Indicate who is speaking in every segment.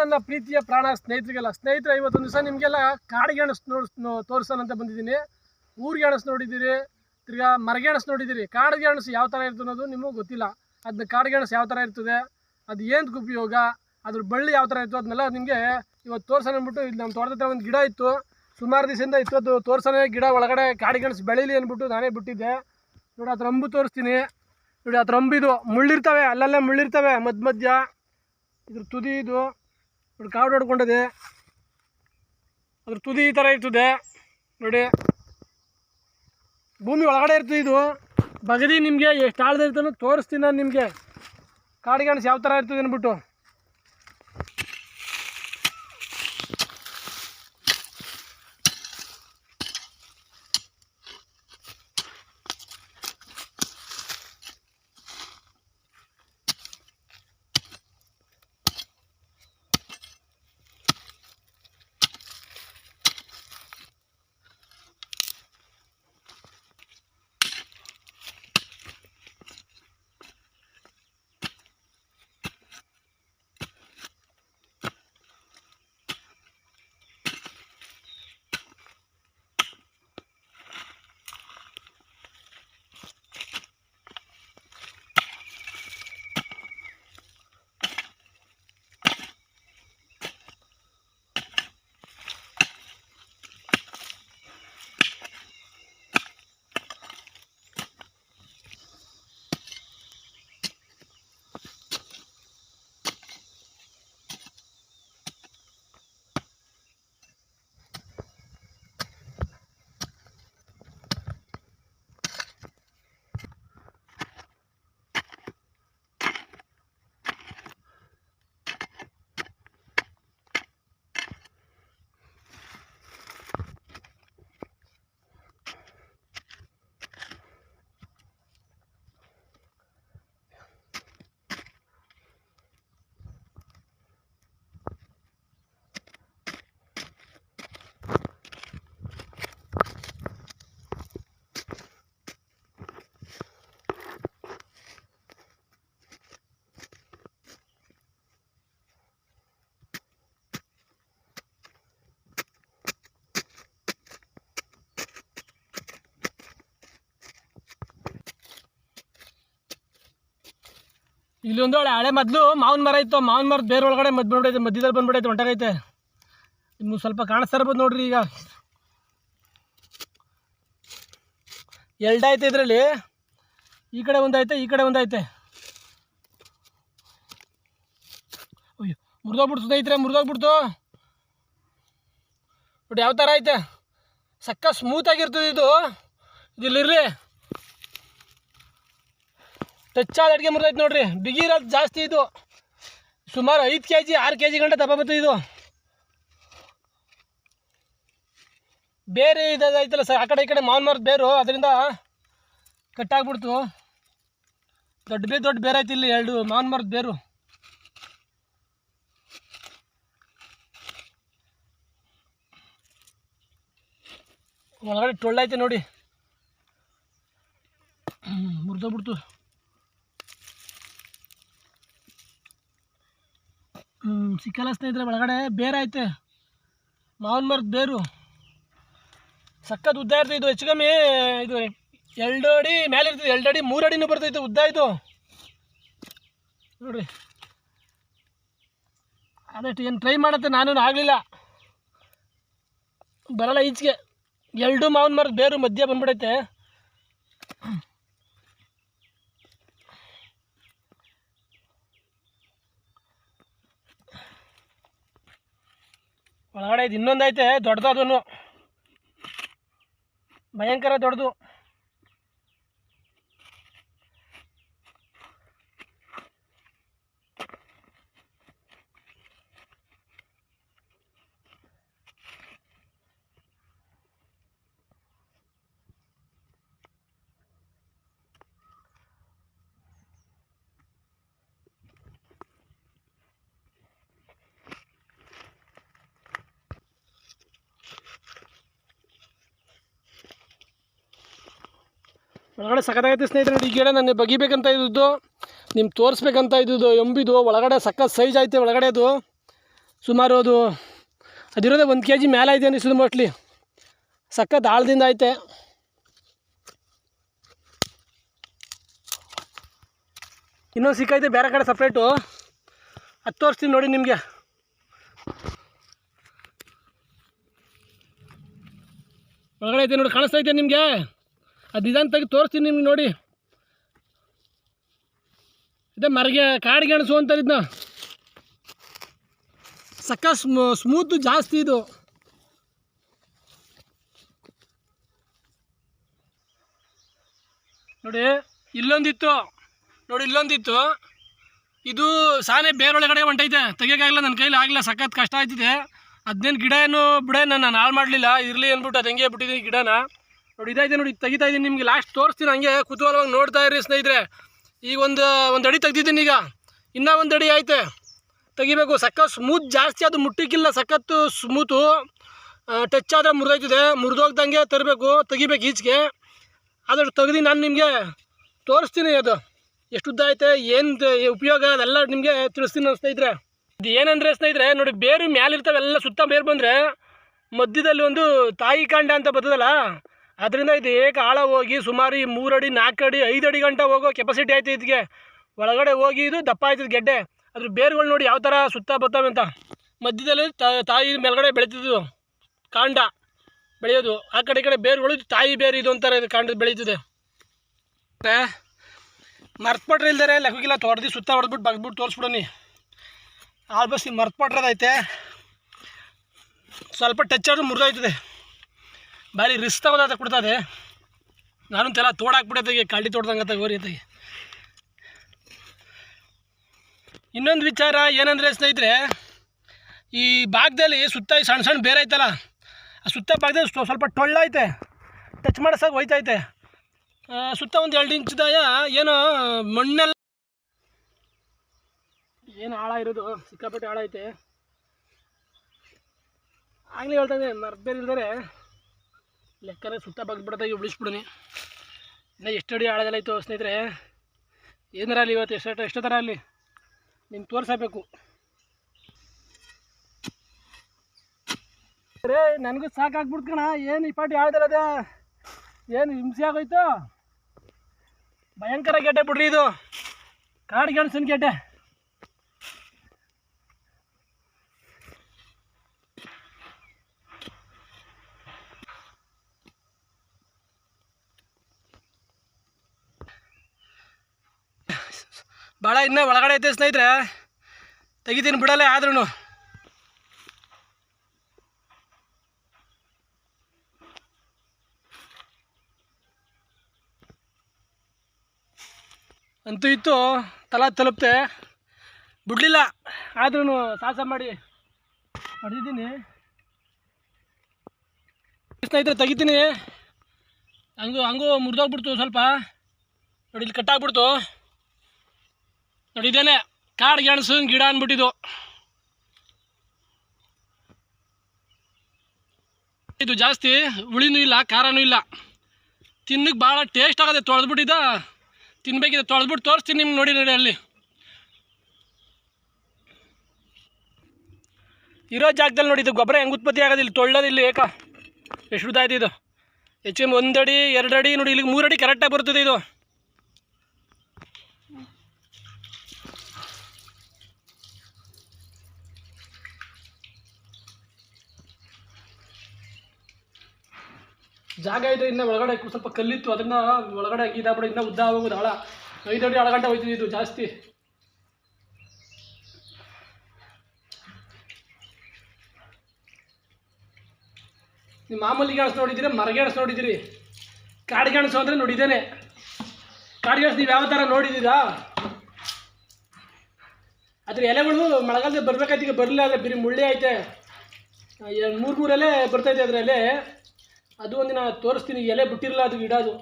Speaker 1: ನನ್ನ ಪ್ರೀತಿಯ ಪ್ರಾಣ ಸ್ನೇಹಿತರಿಗೆಲ್ಲ, ಸ್ನೇಹಿತರೆ, ಇವತ್ತೊಂದು ದಿವಸ ನಿಮಗೆಲ್ಲ ಕಾಡಿಗೆ ಗೆಣಸು ನೋಡ್ ತೋರಿಸೋಣಂತ ಬಂದಿದ್ದೀನಿ. ಊರಿಗೆ ಅಣಸ್ ನೋಡಿದ್ದೀರಿ, ತಿರ್ಗಾ ಮರಗೆಣಸು ನೋಡಿದ್ದೀರಿ. ಕಾಡಿಗೆ ಗೆಣಸು ಯಾವ ಥರ ಇರ್ತದೆ ಅನ್ನೋದು ನಿಮಗೂ ಗೊತ್ತಿಲ್ಲ. ಅದನ್ನ ಕಾಡಿಗೆ ಅಣಸ್ ಯಾವ ಥರ ಇರ್ತದೆ, ಅದು ಏನಕ್ಕೆ ಉಪಯೋಗ, ಅದ್ರ ಬಳ್ಳಿ ಯಾವ ಥರ ಇತ್ತು ಅದನ್ನೆಲ್ಲ ನಿಮಗೆ ಇವತ್ತು ತೋರ್ಸೋಣ ಅಂದ್ಬಿಟ್ಟು, ಇಲ್ಲಿ ನಮ್ಮ ತೋಟದ ಹತ್ರ ಒಂದು ಗಿಡ ಇತ್ತು. ಸುಮಾರು ದಿವಸದಿಂದ ಇತ್ತು, ಅದು ತೋರ್ಸೋಣ ಗಿಡ ಒಳಗಡೆ ಕಾಡಿಗೆ ಅಣಸ್ ಬೆಳೀಲಿ ಅಂದ್ಬಿಟ್ಟು ನಾನೇ ಬಿಟ್ಟಿದ್ದೆ. ನೋಡಿ ಅದ್ರ ಅಂಬು ತೋರಿಸ್ತೀನಿ. ನೋಡಿ ಅದ್ರ ಅಂಬಿದು ಮುಳ್ಳಿರ್ತವೆ, ಅಲ್ಲಲ್ಲೇ ಮುಳ್ಳಿರ್ತವೆ, ಮಧ್ಯ ಮಧ್ಯ. ಇದ್ರ ತುದಿ ಇದು. ನೋಡಿ, ಕಾಡು ಹೊಡ್ಕೊಂಡಿದೆ ಅದ್ರ ತುದಿ ಈ ಥರ ಇರ್ತದೆ. ನೋಡಿ. ಭೂಮಿ ಒಳಗಡೆ ಇರ್ತದೆ ಇದು. ಬಗದಿ ನಿಮಗೆ ಎಷ್ಟು ಆಳ್ದಿರ್ತಾನೋ ತೋರಿಸ್ತೀನಿ ನಾನು ನಿಮಗೆ. ಕಾಡಿಗೆಣಸು ಯಾವ ಥರ ಇರ್ತದೆ ಅಂದ್ಬಿಟ್ಟು. ಇಲ್ಲಿ ಒಂದು ಹಳೆ ಮೊದಲು, ಮಾವಿನ ಮರ ಇತ್ತು. ಮಾವಿನ ಮರದ ಬೇರೆ ಒಳಗಡೆ ಮದ್ದು ಬಂದ್ಬಿಡೈತೆ, ಮಧ್ಯದಲ್ಲಿ ಬಂದ್ಬಿಡೈತೆ ಹೊಂಟಾಗೈತೆ ಇನ್ನು ಸ್ವಲ್ಪ ಕಾಣಿಸ್ತಾ ಇರ್ಬೋದು ನೋಡ್ರಿ ಈಗ. ಎರಡೈತೆ ಇದರಲ್ಲಿ? ಈ ಕಡೆ ಒಂದೈತೆ ಈ ಕಡೆ ಒಂದೈತೆ ಅಯ್ಯೋ, ಮುರಿದೋಗ್ಬಿಡ್ತು ಸ್ನೇಹಿತರೆ ಮುರಿದೋಗ್ಬಿಡ್ತು. ನೋಡಿ, ಯಾವ ಥರ ಐತೆ. ಸಕ್ಕ ಸ್ಮೂತಾಗಿರ್ತದೆ ಇದು. ಇದಿಲ್ಲಿರ್ಲಿ. ಟಚ್ ಆದ ಅಡುಗೆ ಮುರಿದೈತೆ ನೋಡ್ರಿ. ಬಿಗಿರೋದು ಜಾಸ್ತಿ ಇದು. ಸುಮಾರು ಐದು ಕೆ ಜಿ ಆರು ಕೆ ಜಿ ಗಂಟೆ ದಪ್ಪ ಬತ್ತು ಇದು. ಬೇರೆ ಇದೈತಲ್ಲ ಸರ್, ಆ ಕಡೆ ಈ ಕಡೆ ಮಾವಿನ ಮರದ ಬೇರು, ಅದರಿಂದ ಕಟ್ಟಾಗ್ಬಿಡ್ತು. ದೊಡ್ಡ ಬೇ ದೊಡ್ಡ ಬೇರೆ ಐತಿ ಇಲ್ಲಿ ಎರಡು ಮಾವಿನ ಮರದ ಬೇರು. ಒಳಗಡೆ ಟೊಳ್ಳೈತೆ ನೋಡಿ. ಮುರಿದೋಗ್ಬಿಡ್ತು. ಸಿಕ್ಕಲ್ಲ ಸ್ನೇಹಿತರೆ, ಒಳಗಡೆ ಬೇರೆ ಐತೆ. ಮಾವಿನ ಮರದ ಬೇರು. ಸಖತ್ ಉದ್ದ ಇರ್ತದೆ ಇದು, ಹೆಚ್ಚು ಕಮ್ಮಿ ಇದು ಎರಡು ಅಡಿ ಮೇಲೆ ಇರ್ತದೆ ಎರಡು ಅಡಿ ಮೂರು ಅಡಿನೂ ಬರ್ತೈತೆ ಉದ್ದ ಇದು. ನೋಡ್ರಿ. ಅದಷ್ಟು ಏನು ಟ್ರೈ ಮಾಡತ್ತೆ ನಾನು ಆಗಲಿಲ್ಲ. ಬರಲ್ಲ ಈಚೆಗೆ. ಎರಡು ಮಾವಿನ ಮರದ ಬೇರು ಮಧ್ಯ ಬಂದ್ಬಿಡೈತೆ. ಒಳಗಡೆ ಇದು ಇನ್ನೊಂದು ಐತೆ ದೊಡ್ಡದು ಅದನ್ನು ಭಯಂಕರ ದೊಡ್ಡದು. ಒಳಗಡೆ ಸಖತ್ತಾಗೈತೆ ಸ್ನೇಹಿತರೆ ಈ ಗಿಡ ನನಗೆ ಬಗಿಬೇಕಂತ ಇದ್ದದ್ದು. ನಿಮ್ಗೆ ತೋರಿಸ್ಬೇಕಂತ ಇದ್ದದ್ದು. ಎಂಬಿದು, ಒಳಗಡೆ ಸಖತ್ ಸೈಜ್ ಐತೆ ಒಳಗಡೆ ಅದು. ಸುಮಾರು ಅದು, ಅದಿರೋದೇ ಒಂದು ಕೆ ಜಿ ಮೇಲೆ ಐತೆ ಅನಿಸೋದು ಮೋಸ್ಟ್ಲಿ ಸಖತ್ ಆಳದಿಂದ ಐತೆ. ಇನ್ನೊಂದು ಸಿಕ್ಕೈತೆ ಬೇರೆ ಕಡೆ ಸಪ್ರೇಟು ಅದು ತೋರಿಸ್ತೀನಿ ನೋಡಿ ನಿಮಗೆ. ಒಳಗಡೆ ಐತೆ ನೋಡಿ ಕಾಣಿಸ್ತೈತೆ ನಿಮಗೆ? ಅದು ಇದನ್ನು ತೆಗೆದು ತೋರಿಸ್ತೀನಿ ನಿಮ್ಗೆ ನೋಡಿ. ಇದೆ ಮರಗೆ ಕಾಡಿಗೆ ಗೆಣಸು ಅಂತಾರೆ ಇದನ್ನ ಸಕ್ಕ ಸ್ಮೂ, ಸ್ಮೂತು ಜಾಸ್ತಿ ಇದು. ನೋಡಿ, ಇಲ್ಲೊಂದಿತ್ತು. ನೋಡಿ, ಇಲ್ಲೊಂದಿತ್ತು. ಇದು ಸಾನೆ ಬೇರೊಳಗಡೆ ಹೊಂಟೈತೆ. ತೆಗಿಯೋಕ್ಕಾಗಲ್ಲ ನನ್ನ ಕೈಲಿ ಆಗಲಿಲ್ಲ. ಸಖತ್ ಕಷ್ಟ ಆಯ್ತಿದೆ. ಅದನ್ನೇನು ಗಿಡ ಏನು ನಾನು ಹಾಳು ಮಾಡಲಿಲ್ಲ. ಇರಲಿ ಅಂದ್ಬಿಟ್ಟು ಅದು ಹೆಂಗೆ ಬಿಟ್ಟಿದ್ದೀನಿ ಗಿಡನ. ನೋಡಿ ಇದೈತೆ ನೋಡಿ, ತೆಗಿತಾ ಇದ್ದೀನಿ ನಿಮಗೆ ಲಾಸ್ಟ್ ತೋರಿಸ್ತೀನಿ ಹಂಗೆ, ಕುತೂಹಲವಾಗಿ ನೋಡ್ತಾ ಇರಿ ಸ್ನೇಹಿತರೆ. ಈಗ ಒಂದು ಒಂದು ಅಡಿ ತೆಗ್ದಿದ್ದೀನಿ ಈಗ. ಇನ್ನೂ ಒಂದು ಅಡಿ ಐತೆ ತೆಗಿಬೇಕು, ಸಖತ್ ಸ್ಮೂತ್ ಜಾಸ್ತಿ ಅದು ಮುಟ್ಟಿಕ್ಕಿಲ್ಲ, ಸಖತ್ತು ಸ್ಮೂತು ಟಚ್ ಆದರೆ ಮುರಿದೋಗ್ತಿದೆ ಮುರಿದೋಗ್ದಂಗೆ ತರಬೇಕು, ತೆಗಿಬೇಕು ಈಚೆಗೆ. ಅದ್ರ ತೆಗ್ದು ನಾನು ನಿಮಗೆ ತೋರಿಸ್ತೀನಿ ಅದು. ಎಷ್ಟು ಉದ್ದ ಐತೆ ಏನು ಉಪಯೋಗ, ಅದೆಲ್ಲ ನಿಮಗೆ ತಿಳಿಸ್ತೀನಿ ನನ್ನ ಸ್ನೇಹಿತರೆ. ಇದು ಏನಂದರೆ ಸ್ನೇಹಿತರೆ, ನೋಡಿ, ಬೇರು ಮ್ಯಾಲಿರ್ತಾವೆಲ್ಲ ಸುತ್ತ ಬೇರು ಬಂದರೆ ಮಧ್ಯದಲ್ಲಿ ಒಂದು ತಾಯಿ ಕಾಂಡ ಅಂತ ಬರ್ತದಲ್ಲ ಅದರಿಂದ ಇದು ಏಕ ಆಳ ಹೋಗಿ ಸುಮಾರು ಈ ಮೂರಡಿ ನಾಲ್ಕು ಅಡಿ ಐದು ಅಡಿ ಗಂಟೆ ಹೋಗೋ ಕೆಪಾಸಿಟಿ ಆಯ್ತು ಇದಕ್ಕೆ ಒಳಗಡೆ ಹೋಗಿ ಇದು ದಪ್ಪ ಆಯ್ತದೆ ಗೆಡ್ಡೆ. ಅದ್ರ ಬೇರುಗಳು ನೋಡಿ ಯಾವ ಥರ ಸುತ್ತ ಬರ್ತಾವೆ ಅಂತ. ಮಧ್ಯದಲ್ಲಿ ತಾಯಿ ಮೇಲ್ಗಡೆ ಬೆಳೀತಿದ್ದು. ಕಾಂಡ ಬೆಳೆಯೋದು. ಆ ಕಡೆ ಕಡೆ ಬೇರುಗಳು, ತಾಯಿ ಬೇರು ಇದು ಅಂತಾರೆ ಇದು ಕಾಂಡ ಬೆಳೀತದೆ. ಮರ್ತ್ಪಟ್ರೆ ಇಲ್ದರೆ ಲೆಕ್ಕಿಲ್ಲ ತೊಡ್ದು, ಸುತ್ತ ಹೊಡೆದ್ಬಿಟ್ಟು ಬಗ್ದ್ಬಿಟ್ಟು ತೋರಿಸ್ಬಿಡೋನಿ. ಆಲ್ಮೋಸ್ಟ್ ಮರ್ತ್ಪಟ್ರದೈತೆ. ಸ್ವಲ್ಪ ಟಚ್ ಆದ್ರೂ ಮುರಿದೋಯ್ತದೆ. ಭಾರಿ ರಿಸ್ಕ್ ತಗೋದ ಕೊಡ್ತದೆ. ನಾನು ತೆಲ ತೋಡಾಕ್ಬಿಡತ್ತೆ ಕಳ್ಳಿ ತೋಡ್ದಂಗೆ ತಗೋರಿ ಅತ್ತಾಗೆ ಇನ್ನೊಂದು ವಿಚಾರ ಏನಂದರೆ ಸ್ನೇಹಿತರೆ, ಈ ಭಾಗದಲ್ಲಿ ಸುತ್ತ ಈ ಸಣ್ಣ ಸಣ್ಣ ಬೇರೆ ಐತಲ್ಲ, ಆ ಸುತ್ತ ಭಾಗದಲ್ಲಿ ಸ್ವ- ಸ್ವಲ್ಪ ಟೊಳ್ಳೈತೆ ಟಚ್ ಮಾಡಿಸೋಕೆ ಹೋಯ್ತೈತೆ. ಸುತ್ತ ಒಂದು ಎರಡು ಇಂಚ್ದಾಯ ಏನೋ ಮಣ್ಣೆಲ್ಲ ಏನು ಆಳ ಇರೋದು, ಸಿಕ್ಕಾಪಟ್ಟೆ ಆಳ ಐತೆ. ಆಗಲೇ ಹೇಳ್ತಾನೆ ಮರ್ಬೇರೆ ಇಲ್ದರೆ ಲೆಕ್ಕನೇ ಸುತ್ತ ಬಗ್ಬಿಡ್ತಾಗಿ ಉಳಿಸ್ಬಿಡನಿ. ಇನ್ನು ಎಷ್ಟು ಅಡಿ ಆಳದಲ್ಲ ಇತ್ತು ಸ್ನೇಹಿತರೆ. ಏನಾರ ಅಲ್ಲಿ ಇವತ್ತು ಎಷ್ಟು ಎಷ್ಟು ಥರ ಅಲ್ಲಿ? ನಿಮ್ಗೆ ತೋರಿಸಬೇಕು. ರೇ ನನಗೂ ಸಾಕಾಗ್ಬಿಡ್ತು ಕಣ. ಏನು ಈ ಪಾಟಿ ಆಳದಲ್ಲ ಅದೇ? ಏನು ಹಿಂಸೆ ಆಗೋಯ್ತು? ಭಯಂಕರ ಗೆಡ್ಡೆ ಬಿಡ್ರಿ ಇದು. ಕಾಡು ಗೆಣಸಿನ ಗೆಡ್ಡೆ. ಭಾಳ ಇನ್ನೂ ಒಳಗಡೆ ಐತೆ ಸ್ನೇಹಿತರೆ. ತೆಗಿತೀನಿ ಬಿಡಲ್ಲ ಆದ್ರೂ ಅಂತೂ ಇತ್ತು, ತಲಾ ತಲುಪ್ತೆ. ಬಿಡಲಿಲ್ಲ ಆದ್ರೂ ಸಾಹಸ ಮಾಡಿ ಹೊಡೆದಿದ್ದೀನಿ. ಸ್ನೇಹಿತರೆ, ತೆಗಿತೀನಿ. ಹಂಗೂ ಹಂಗೂ ಮುರಿದೋಗ್ಬಿಡ್ತು ಸ್ವಲ್ಪ. ನೋಡಿ, ಇಲ್ಲಿ ಕಟ್ಟಾಗ್ಬಿಡ್ತು. ನೋಡಿ, ಇದೇನೆ. ಕಾಡು ಗೆಣಸು ಗಿಡ ಅಂದ್ಬಿಟ್ಟಿದ್ದು. ಇದು ಜಾಸ್ತಿ ಹುಳಿನೂ ಇಲ್ಲ, ಖಾರನೂ ಇಲ್ಲ. ತಿನ್ನಕ್ಕೆ ಭಾಳ ಟೇಸ್ಟ್ ಆಗದೆ ತೊಳೆದ್ಬಿಟ್ಟಿದ್ದ? ತಿನ್ಬೇಕಿದೆ, ತೊಳೆದ್ಬಿಟ್ಟು ತೋರಿಸ್ತೀನಿ ನಿಮ್ಗೆ ನೋಡಿ ನೋಡಿ ಅಲ್ಲಿ. ಇರೋ ಜಾಗದಲ್ಲಿ ನೋಡಿ, ಇದು ಗೊಬ್ಬರ ಹೆಂಗೆ ಉತ್ಪತ್ತಿ ಆಗೋದಿಲ್ಲ ತೊಳ್ಳೋದಿಲ್ಲ ಏಕ. ಎಷ್ಟು ಇದು? ಹೆಚ್ಚು ಒಂದು ಅಡಿ ಎರಡು ಅಡಿ ನೋಡಿ, ಇಲ್ಲಿಗೆ ಮೂರಡಿ ಕರೆಕ್ಟಾಗಿ ಬರ್ತದೆ ಇದು. ಜಾಗ ಇದೆ ಇನ್ನು ಒಳಗಡೆ ಸ್ವಲ್ಪ ಕಲ್ಲಿತ್ತು, ಅದನ್ನ ಒಳಗಡೆ ಇದಾಗ್ಬಿಡ ಇನ್ನೂ ಉದ್ದ ಹೋಗೋದು ಆಳ ಐದು ಅಡಿ ಆಳು ಗಂಟೆ ಹೋಯ್ತಿದ್ದು ಇದು, ಜಾಸ್ತಿ. ನೀವು ಮಾಮೂಲಿ ಗೆಣಸು ನೋಡಿದ್ದೀರಿ ಮರಗೆಣಸು ನೋಡಿದ್ದೀರಿ? ಕಾಡು ಗೆಣಸು ಅಂದರೆ ನೋಡಿದ್ದೇನೆ. ಕಾಡು ಗೆಣಸು ನೀವು ಯಾವ ಥರ ನೋಡಿದ್ದೀರಾ? ಅದ್ರ ಎಲೆಗಳು ಮಳೆಗಾಲದಲ್ಲಿ ಬರ್ಬೇಕಾಯ್ತು ಬರಲಿಲ್ಲ ಬಿರಿ ಬರೀ ಮುಳ್ಳಿ ಐತೆ. ಮೂರು ಮೂರು ಎಲೆ ಬರ್ತೈತೆ ಅದರ ಎಲೆ ಅದು ಒಂದಿನ ತೋರಿಸ್ತೀನಿ, ಎಲೆ ಬಿಟ್ಟಿರಲ್ಲ ಅದು ಗಿಡ ಅದು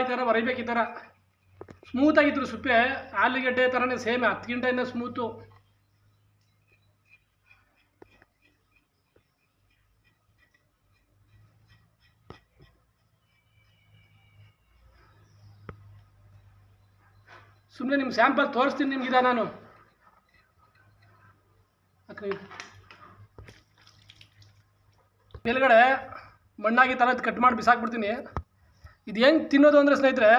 Speaker 1: ಈ ಥರ ಬರೀಬೇಕು ಈ ಥರ ಸ್ಮೂತ್ ಆಗಿತ್ತು ಸುಪ್ಪೆ, ಆಲೂಗಡ್ಡೆ ಥರನೇ ಸೇಮ್ ಹತ್ತು ಗಂಟೆಯಿಂದ ಸ್ಮೂತು ಸುಮ್ಮನೆ ನಿಮ್ಮ ಸ್ಯಾಂಪಲ್ ತೋರಿಸ್ತೀನಿ ನಿಮ್ಗಿದ ನಾನು. ಮೇಲ್ಗಡೆ ಮಣ್ಣಾಗಿ ಥರ ಕಟ್ ಮಾಡಿ ಬಿಸಾಕ್ಬಿಡ್ತೀನಿ. ಇದು ಹೆಂಗೆ ತಿನ್ನೋದು ಅಂದರೆ ಸ್ನೇಹಿತರೆ,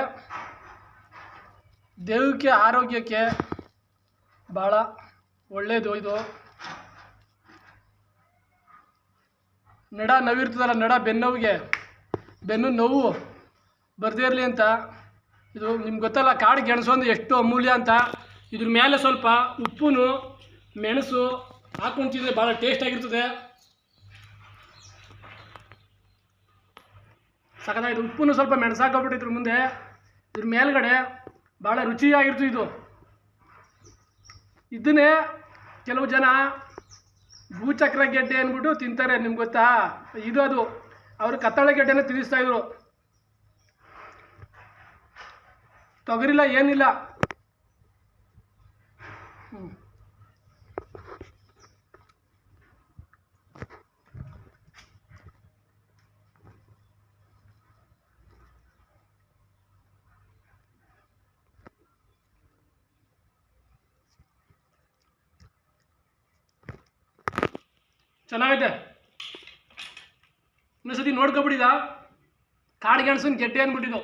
Speaker 1: ದೇಹಕ್ಕೆ, ಆರೋಗ್ಯಕ್ಕೆ ಭಾಳ ಒಳ್ಳೆಯದು ಇದು. ನಡ ನೋವಿರ್ತದಲ್ಲ, ನಡ ಬೆನ್ನೋವಿಗೆ. ಬೆನ್ನು ನೋವು ಬರ್ದೇ ಇರಲಿ ಅಂತ. ಇದು ನಿಮ್ಗೆ ಗೊತ್ತಲ್ಲ, ಕಾಡು ಗೆಣಸು ಅಂದ್ರೆ ಎಷ್ಟು ಅಮೂಲ್ಯ ಅಂತ. ಇದ್ರ ಮೇಲೆ ಸ್ವಲ್ಪ ಉಪ್ಪುನು, ಮೆಣಸು ಹಾಕೊಂಡು ತಿಂದರೆ ಭಾಳ ಟೇಸ್ಟ್ ಆಗಿರ್ತದೆ. ಉಪ್ಪು ಸ್ವಲ್ಪ ಮೆಣಸು ಹಾಕೋಬಿಟ್ಟು ಇದ್ರ ಮುಂದೆ, ಇದ್ರ ಮೇಲ್ಗಡೆ ಭಾಳ ರುಚಿಯಾಗಿರ್ತದೆ ಇದು. ಇದನ್ನೇ ಕೆಲವು ಜನ ಭೂಚಕ್ರ ಗೆಡ್ಡೆ ಅಂದ್ಬಿಟ್ಟು ತಿಂತಾರೆ, ನಿಮ್ಗೆ ಗೊತ್ತಾ? ಇದು ಅದು. ಅವರು ಕತ್ತಳೆ ಗೆಡ್ಡೆನ ತಿನ್ನಿಸ್ತಾ ಇದ್ರು ತೊಗರಿಲ್ಲ ಏನಿಲ್ಲ. ಚೆನ್ನಾಗೈತೆ. ಇನ್ನೊಂದ್ಸತಿ ನೋಡ್ಕೊಬಿಟ್ಟಿದ ಕಾಡುಗೆಣಸಿನ ಗೆಡ್ಡೆ ಅಂದ್ಬಿಟ್ಟಿದ್ದು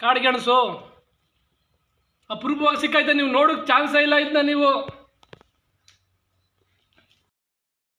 Speaker 1: ಕಾಡುಗೆಣಸು ಅಪರೂಪವಾಗಿ ಸಿಕ್ಕೈತೆ ನೀವು ನೋಡೋಕ್ಕೆ ಚಾನ್ಸೇ ಇಲ್ಲ ಇದನ್ನ ನೀವು.